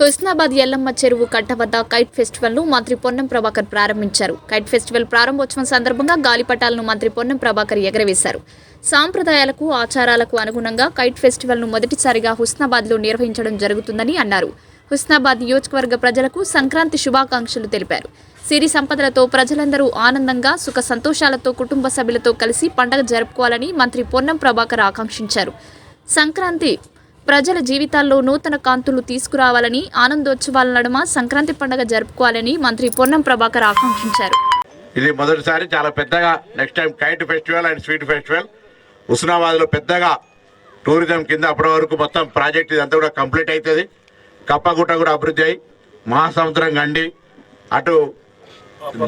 హుస్నాబాద్ ఎల్లమ్మ చెరువు కట్ట వద్ద కైట్ ఫెస్టివల్ను మంత్రి పొన్నం ప్రభాకర్ ప్రారంభించారు. కైట్ ఫెస్టివల్ ప్రారంభోత్సవం సందర్భంగా గాలిపటాలను మంత్రి పొన్నం ప్రభాకర్ ఎగరవేశారు. సాంప్రదాయాలకు ఆచారాలకు అనుగుణంగా కైట్ ఫెస్టివల్ను మొదటిసారిగా హుస్నాబాద్లో నిర్వహించడం జరుగుతుందని అన్నారు. హుస్నాబాద్ నియోజకవర్గ ప్రజలకు సంక్రాంతి శుభాకాంక్షలు తెలిపారు. సిరి సంపదలతో ప్రజలందరూ ఆనందంగా సుఖ సంతోషాలతో కుటుంబ సభ్యులతో కలిసి పండగ జరుపుకోవాలని మంత్రి పొన్నం ప్రభాకర్ ఆకాంక్షించారు. సంక్రాంతి ప్రజల జీవితాల్లో నూతన కాంతులు తీసుకురావాలని ఆనందోత్సవాల నడుమ సంక్రాంతి పండుగ జరుపుకోవాలని మంత్రి పొన్నం ప్రభాకర్ ఆకాంక్షించారు. ఇది మొదటిసారి చాలా పెద్దగా next time kite festival and sweet festival హుస్నాబాద్లో పెద్దగా టూరిజం కింద అప్పటి వరకు మొత్తం ప్రాజెక్ట్ ఇదంతా కూడా కంప్లీట్ అవుతుంది కప్పగుట్ట కూడా అభివృద్ధి అయ్యి మహాసముద్రం గండి అటు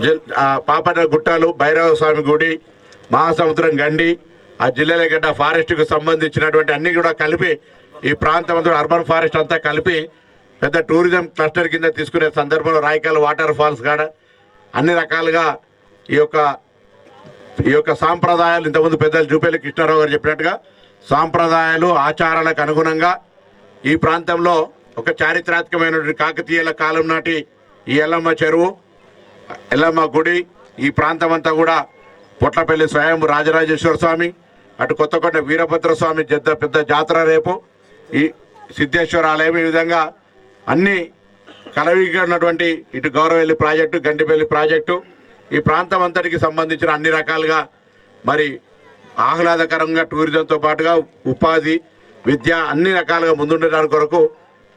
జిల్- పాపన గుట్టలు భైరవ స్వామి గుడి మహాసముద్రం గండి ఆ జిల్లాల గడ్డ ఫారెస్ట్కు సంబంధించినటువంటి అన్ని కూడా కలిపి ఈ ప్రాంతం అంతా అర్బన్ ఫారెస్ట్ అంతా కలిపి పెద్ద టూరిజం క్లస్టర్ కింద తీసుకునే సందర్భంలో రాయకాల వాటర్ ఫాల్స్ కాడ అన్ని రకాలుగా ఈ యొక్క ఈ యొక్క సాంప్రదాయాలు ఇంతకుముందు పెద్దలు జూపల్లి కృష్ణారావు గారు చెప్పినట్టుగా సాంప్రదాయాలు ఆచారాలకు అనుగుణంగా ఈ ప్రాంతంలో ఒక చారిత్రాత్మకమైనటువంటి కాకతీయుల కాలం నాటి ఈ ఎల్లమ్మ చెరువు ఎల్లమ్మ గుడి ఈ ప్రాంతం అంతా కూడా పొట్లపల్లి స్వయం రాజరాజేశ్వర స్వామి అటు కొత్తకొండ వీరభద్ర స్వామి పెద్ద పెద్ద జాతర రేపు. ఈ సిద్ధేశ్వర ఆలయం ఈ విధంగా అన్ని కలవిగినటువంటి ఇటు గౌరవెల్లి ప్రాజెక్టు గండిపల్లి ప్రాజెక్టు ఈ ప్రాంతం అంతటికి సంబంధించిన అన్ని రకాలుగా మరి ఆహ్లాదకరంగా టూరిజంతో పాటుగా ఉపాధి విద్య అన్ని రకాలుగా ముందుండడానికి కొరకు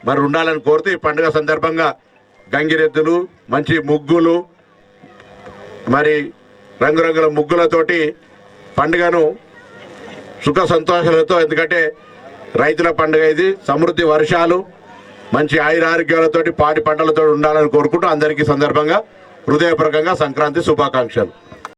మరి ఉండాలని కోరుతూ ఈ పండుగ సందర్భంగా గంగిరెద్దులు మంచి ముగ్గులు మరి రంగురంగుల ముగ్గులతోటి పండుగను సుఖ సంతోషాలతో ఎందుకంటే రైతుల పండుగ ఇది. సమృద్ధి వర్షాలు మంచి ఆయురారోగ్యాలతోటి పాడి పంటలతో ఉండాలని కోరుకుంటూ అందరికీ సందర్భంగా హృదయపూర్వకంగా సంక్రాంతి శుభాకాంక్షలు.